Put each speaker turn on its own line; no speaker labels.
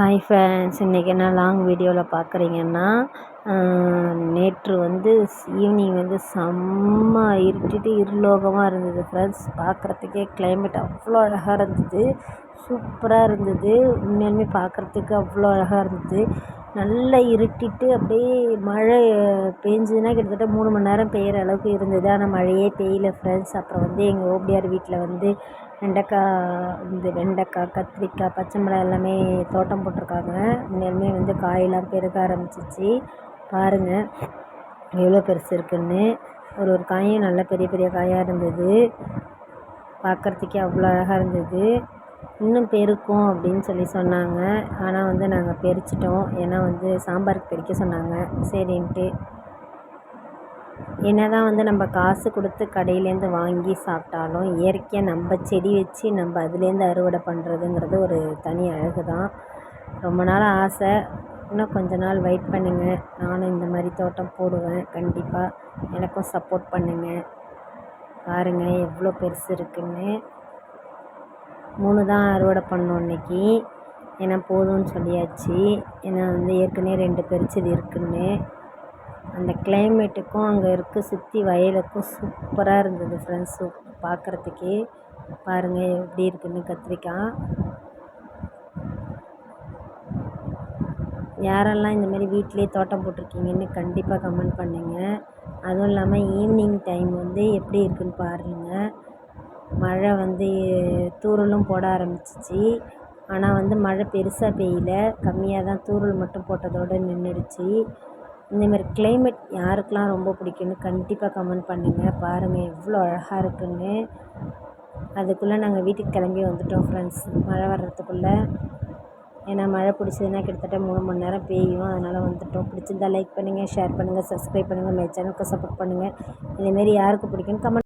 Hi friends இன்றைக்கி என்ன long வீடியோவில் பார்க்குறீங்கன்னா நேற்று வந்து ஈவினிங் வந்து செம்ம இருட்டிட்டு இருலோகமாக இருந்தது ஃப்ரெண்ட்ஸ் பார்க்குறதுக்கே கிளைமேட் அவ்வளோ அழகாக இருந்தது. சூப்பராக இருந்தது. உண்மையாலுமே பார்க்குறதுக்கு அவ்வளோ அழகாக இருந்தது. நல்லா இருட்டிட்டு அப்படியே மழை பெஞ்சுதுன்னா கிட்டத்தட்ட மூணு மணி நேரம் பெய்கிற அளவுக்கு இருந்தது. ஆனால் மழையே பெய்யல ஃப்ரெண்ட்ஸ் அப்புறம் வந்து எங்கள் ஓபியார் வீட்டில் வந்து வெண்டைக்காய் இந்த வெண்டைக்காய் கத்திரிக்காய் பச்சை மிளகாய் எல்லாமே தோட்டம் போட்டிருக்காங்க. உண்மையாலுமே வந்து காயெல்லாம் பெருக ஆரம்பிச்சிச்சு. பாருங்கள் எவ்வளோ பெருசு இருக்குதுன்னு ஒரு ஒரு காயும் நல்ல பெரிய பெரிய காயாக இருந்தது. பார்க்குறதுக்கே அவ்வளோ அழகாக இருந்தது. இன்னும் பெருக்கும் அப்படின்னு சொல்லி சொன்னாங்க. ஆனால் வந்து நாங்கள் பறிச்சிட்டோம் ஏன்னா வந்து சாம்பாருக்கு பெருக்க சொன்னாங்க. சரின்ட்டு. என்ன தான் வந்து நம்ம காசு கொடுத்து கடையிலேருந்து வாங்கி சாப்பிட்டாலும் இயற்கையாக நம்ம செடி வச்சு நம்ம அதுலேருந்து அறுவடை பண்ணுறதுங்கிறது ஒரு தனி அழகு தான் ரொம்ப நாள் ஆசை. இன்னும் கொஞ்ச நாள் வெயிட் பண்ணுங்கள் நானும் இந்த மாதிரி தோட்டம் போடுவேன். கண்டிப்பாக எனக்கும் சப்போர்ட் பண்ணுங்கள் பாருங்கள் எவ்வளோ பெருசு இருக்குதுன்னு மூணு தான் அறுவடை பண்ணோம் இன்றைக்கி ஏன்னா போதும்னு சொல்லியாச்சு. ஏன்னா வந்து ஏற்கனவே ரெண்டு பறிச்சது இருக்குதுன்னு அந்த கிளைமேட்டுக்கும் அங்கே இருக்க சுற்றி வயலுக்கும் சூப்பராக இருந்தது ஃப்ரெண்ட்ஸ் பார்க்குறதுக்கே பாருங்கள் எப்படி இருக்குதுன்னு கத்திரிக்காய். யாரெல்லாம் இந்த மாதிரி வீட்டிலே தோட்டம் போட்டிருக்கீங்கன்னு கண்டிப்பாக கமெண்ட் பண்ணுங்கள் அதுவும் இல்லாமல் ஈவினிங் டைம் வந்து எப்படி இருக்குன்னு பாருங்கள் மழை வந்து தூறலும் போட ஆரம்பிச்சிச்சு. ஆனால் வந்து மழை பெருசாக பெய்யல. கம்மியாக தான் தூறல் மட்டும் போட்டதோடு நின்றுடுச்சு இந்தமாரி கிளைமேட் யாருக்கெலாம் ரொம்ப பிடிக்குன்னு கண்டிப்பாக கமெண்ட் பண்ணுங்கள் பாருங்கள் எவ்வளோ அழகாக இருக்குதுன்னு அதுக்குள்ளே நாங்கள் வீட்டுக்கு கிளம்பி வந்துட்டோம் ஃப்ரெண்ட்ஸ் மழை வர்றதுக்குள்ளே. ஏன்னா மழை பிடிச்சதுன்னா கிட்டத்தட்ட மூணு மணி நேரம் பெய்யும். அதனால் வந்துட்டோம். பிடிச்சிருந்தா லைக் பண்ணுங்கள் ஷேர் பண்ணுங்கள் சப்ஸ்கிரைப் பண்ணுங்கள் மை சேனலுக்கு சப்போர்ட் பண்ணுங்கள் இதேமாரி யாருக்கு பிடிக்குன்னு கமெண்ட்